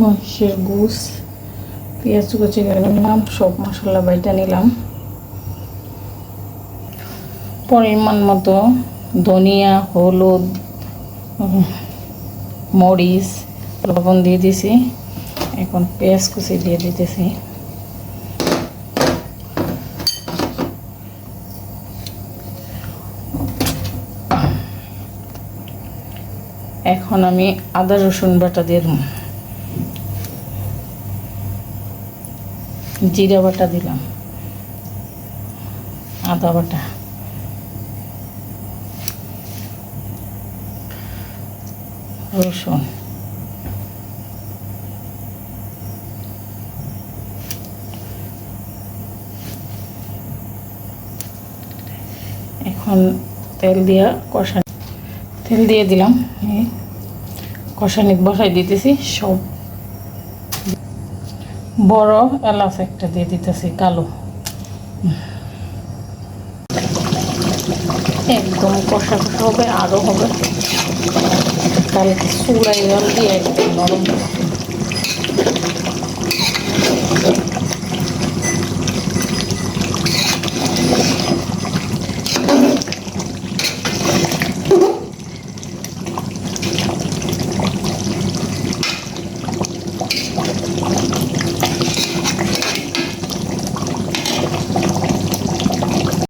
মহিষের গুস, পেঁয়াজ কুচি করে নিলাম, সব মশলা বাইটা নিলাম। পরিমাণ মতো ধনিয়া, হলুদ মরিচ, লবণ দিয়ে দিছি। এখন পেঁয়াজ কুচি দিয়ে দিতেছি। এখন আমি আদা রসুন বাটা দিয়ে জিরা বাটা দিলাম। আদা বাটা। রসুন। এখন তেল দিয়া কষা তেল দিয়ে দিলাম। কষানি বসাই দিতেছি, সব বড় এলাচ একটা দিয়ে দিতেছি, কালো। একদম কষা কষা হবে, আরও হবে। কালকে চুলাই জল দিয়ে একদম নরম।